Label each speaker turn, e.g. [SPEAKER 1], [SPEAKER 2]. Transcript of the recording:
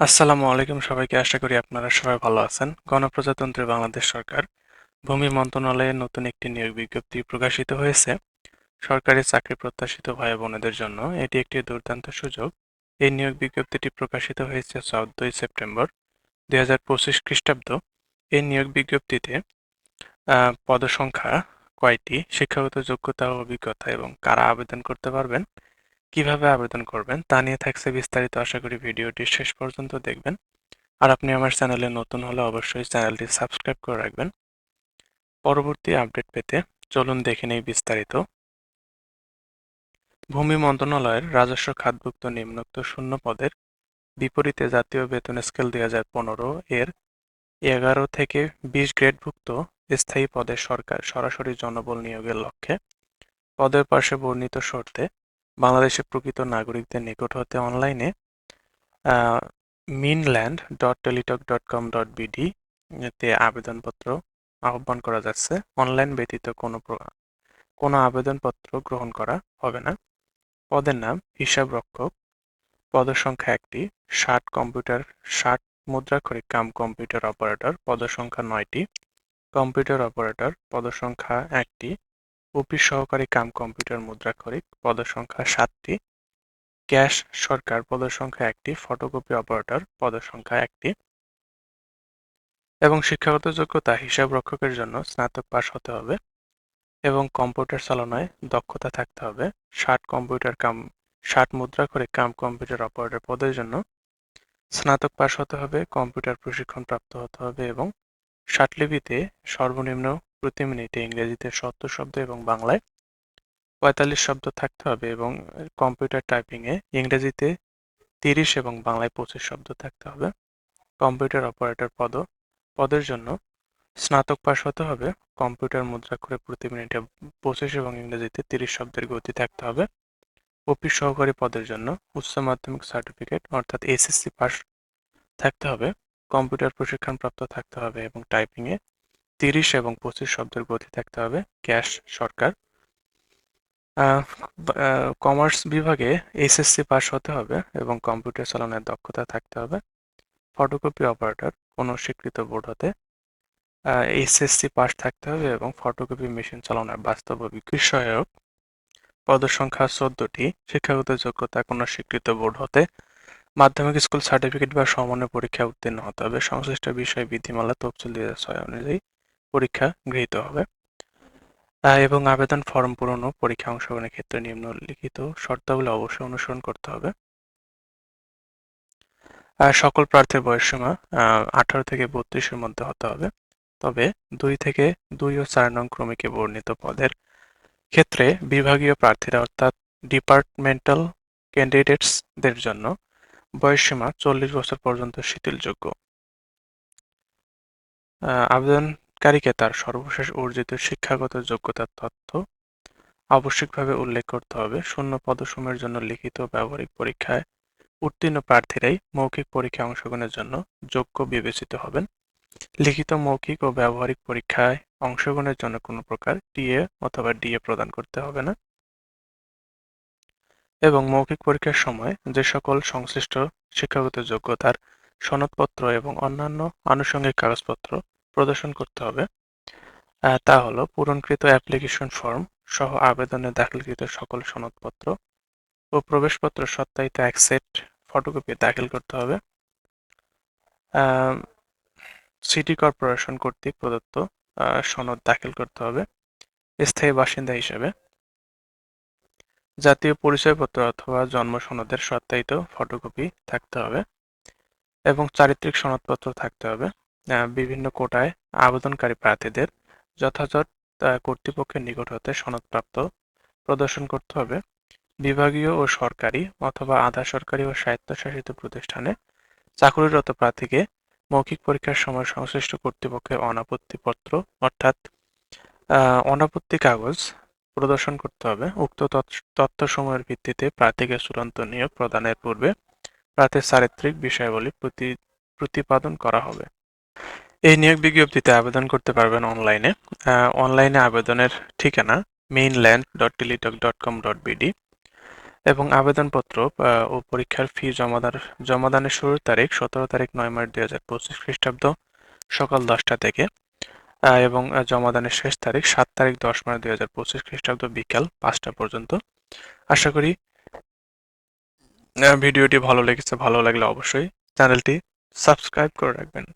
[SPEAKER 1] আসসালামু আলাইকুম সবাইকে। আশা করি আপনারা সবাই ভালো আছেন। গণপ্রজাতন্ত্রী বাংলাদেশ সরকার ভূমি মন্ত্রণালয়ে নতুন একটি নিয়োগ বিজ্ঞপ্তি প্রকাশিত হয়েছে। সরকারি চাকরি প্রত্যাশিত ভাই বোনেদের জন্য এটি একটি দুর্দান্ত সুযোগ। এই নিয়োগ বিজ্ঞপ্তিটি প্রকাশিত হয়েছে চোদ্দই সেপ্টেম্বর দুই হাজার পঁচিশ খ্রিস্টাব্দ। এই নিয়োগ বিজ্ঞপ্তিতে পদসংখ্যা কয়টি? শিক্ষাগত যোগ্যতা ও অভিজ্ঞতা এবং কারা আবেদন করতে পারবেন? কীভাবে আবেদন করবেন তা নিয়ে থাকছে বিস্তারিত আশা করি ভিডিওটি শেষ পর্যন্ত দেখবেন। আর আপনি আমার চ্যানেলে নতুন হলে অবশ্যই চ্যানেলটি সাবস্ক্রাইব করে রাখবেন। পরবর্তী আপডেট পেতে চলুন দেখে নেই বিস্তারিত। ভূমি মন্ত্রণালয়ের রাজস্ব খাতভুক্ত নিম্নোক্ত শূন্য পদের বিপরীতে জাতীয় বেতন স্কেল দুই হাজার পনেরো এর এগারো থেকে বিশ গ্রেডভুক্ত স্থায়ী পদে সরকার সরাসরি জনবল নিয়োগের লক্ষ্যে পদের পাশে বর্ণিত শর্তে বাংলাদেশের প্রকৃত নাগরিকদের নিকট হতে অনলাইনে mainland dot Teletalk dot com dot BD তে আবেদনপত্র আহ্বান করা যাচ্ছে। অনলাইন ব্যতীত কোনো কোনো আবেদনপত্র গ্রহণ করা হবে না। পদের নাম হিসাব রক্ষক। সংখ্যা একটি। ষাট কম্পিউটার, ষাট মুদ্রাক্ষরিক কাম কম্পিউটার অপারেটর পদের সংখ্যা নয়টি। কম্পিউটার অপারেটর পদের সংখ্যা একটি। অফিস সহকারী কাম কম্পিউটার মুদ্রাক্ষরিক পদের সংখ্যা সাতটি। ক্যাশ সরকার পদের সংখ্যা একটি। ফটোকপি অপারেটর পদের সংখ্যা একটি। এবং শিক্ষাগত যোগ্যতা, হিসাব রক্ষকের জন্য স্নাতক পাস হতে হবে। এবং কম্পিউটার চালনায় দক্ষতা থাকতে হবে। ষাট কম্পিউটার কাম, ষাট মুদ্রা করে কাম কম্পিউটার অপারেটর পদের জন্য স্নাতক পাস হতে হবে। কম্পিউটার প্রশিক্ষণ প্রাপ্ত হতে হবে এবং ষাটলিপিতে সর্বনিম্ন প্রতি মিনিটে ইংরেজিতে সত্তর শব্দ এবং বাংলায় পঁয়তাল্লিশ শব্দ থাকতে হবে এবং কম্পিউটার টাইপিংয়ে ইংরেজিতে তিরিশ এবং বাংলায় পঁচিশ শব্দ থাকতে হবে। কম্পিউটার অপারেটর পদ পদের জন্য স্নাতক পাস হতে হবে। কম্পিউটার মুদ্রা করে প্রতি মিনিটে পঁচিশ এবং ইংরেজিতে তিরিশ শব্দের গতি থাকতে হবে। অফিস সহকারী পদের জন্য উচ্চ মাধ্যমিক সার্টিফিকেট অর্থাৎ এসএসসি পাস থাকতে হবে। কম্পিউটার প্রশিক্ষণ প্রাপ্ত থাকতে হবে এবং টাইপিংয়ে তিরিশ এবং পঁচিশ শব্দের গতি থাকতে হবে ক্যাশ সরকার। কমার্স বিভাগে এসএসসি পাস হতে হবে এবং কম্পিউটার চালানোর দক্ষতা থাকতে হবে। ফটোকপি অপারেটর, কোনো স্বীকৃত বোর্ড হতে। এসএসসি পাস থাকতে হবে এবং ফটোকপি মেশিন চালানোর বাস্তব অভিজ্ঞ সহায়ক। পদসংখ্যা চোদ্দটি, শিক্ষাগত যোগ্যতা, কোনো স্বীকৃত বোর্ড হতে। মাধ্যমিক স্কুল সার্টিফিকেট বা সমন্বয় পরীক্ষা উত্তীর্ণ হতে হবে। সংশ্লিষ্ট বিষয় বিধিমালা তফসিল দুই হাজার ছয় অনুযায়ী। পরীক্ষা গৃহীত হবে। এবং আবেদন ফর্ম পূরণ ও পরীক্ষা অংশগ্রহণের ক্ষেত্রে নিম্নলিখিত শর্তাবলী অবশ্যই অনুসরণ করতে হবে। আহ, সকল প্রার্থীর বয়সসীমা আঠারো থেকে বত্রিশের মধ্যে হতে হবে। তবে দুই থেকে দুই ও চার নং ক্রমিকে বর্ণিত পদের ক্ষেত্রে বিভাগীয় প্রার্থীরা অর্থাৎ ডিপার্টমেন্টাল ক্যান্ডিডেটসদের জন্য বয়সসীমা চল্লিশ বছর পর্যন্ত শিথিলযোগ্য। আহ, আবেদনকারীকে তার সর্বশেষ অর্জিত শিক্ষাগত যোগ্যতার তথ্য আবশ্যিকভাবে উল্লেখ করতে হবে। শূন্য পদসমূহের জন্য লিখিত ব্যবহারিক পরীক্ষায় উত্তীর্ণ প্রার্থীরাই মৌখিক পরীক্ষায় অংশগ্রহণের জন্য যোগ্য বিবেচিত হবেন। লিখিত মৌখিক ও ব্যবহারিক পরীক্ষায় অংশগ্রহণের জন্য কোনো প্রকার টিএ অথবা ডিএ প্রদান করতে হবে না। এবং মৌখিক পরীক্ষার সময় যে সকল সংশ্লিষ্ট শিক্ষাগত যোগ্যতার সনদপত্র এবং অন্যান্য আনুষঙ্গিক কাগজপত্র প্রদর্শন করতে হবে। তা হলো পূরণকৃত অ্যাপ্লিকেশন ফর্ম সহ আবেদনে দাখিলকৃত সকল সনদপত্র ও প্রবেশপত্র সত্যায়িত এক সেট ফটোকপি দাখিল করতে হবে। সিটি কর্পোরেশন কর্তৃক প্রদত্ত সনদ দাখিল করতে হবে স্থায়ী বাসিন্দা হিসেবে। জাতীয় পরিচয়পত্র অথবা জন্ম সনদের সত্যায়িত ফটোকপি থাকতে হবে এবং চারিত্রিক সনদপত্র থাকতে হবে। বিভিন্ন কোটায় আবেদনকারী প্রার্থীদের যথাযথ কর্তৃপক্ষের নিকট হতে সনদপ্রাপ্ত প্রদর্শন করতে হবে। বিভাগীয় ও সরকারি অথবা আধা সরকারি ও স্বায়ত্তশাসিত প্রতিষ্ঠানে চাকুরিরত প্রার্থীকে মৌখিক পরীক্ষার সময় সংশ্লিষ্ট কর্তৃপক্ষের অনাপত্তিপত্র অর্থাৎ অনাপত্তি কাগজ প্রদর্শন করতে হবে। উক্ত তথ্য- তথ্যসমূহের ভিত্তিতে প্রার্থীকে চূড়ান্ত নিয়োগ প্রদানের পূর্বে প্রার্থীর চারিত্রিক বিষয়াবলী প্রতি, প্রতিপাদন করা হবে। এই নিয়োগ বিজ্ঞপ্তিতে আবেদন করতে পারবেন অনলাইনে অনলাইনে আবেদনের ঠিকানা mainland dot Teletalk dot com dot BD এবং আবেদনপত্র ও পরীক্ষার ফি জমাদার, জমাদানের শুরুর তারিখ সতেরো তারিখ নয় মার্চ দুই হাজার পঁচিশ খ্রিস্টাব্দ সকাল দশটা থেকে এবং জমাদানের শেষ তারিখ সাত তারিখ দশ মার্চ দুই হাজার পঁচিশ খ্রিস্টাব্দ বিকাল পাঁচটা পর্যন্ত। আশা করি ভিডিওটি ভালো লেগেছে, ভালো লাগলে অবশ্যই চ্যানেলটি সাবস্ক্রাইব করে রাখবেন।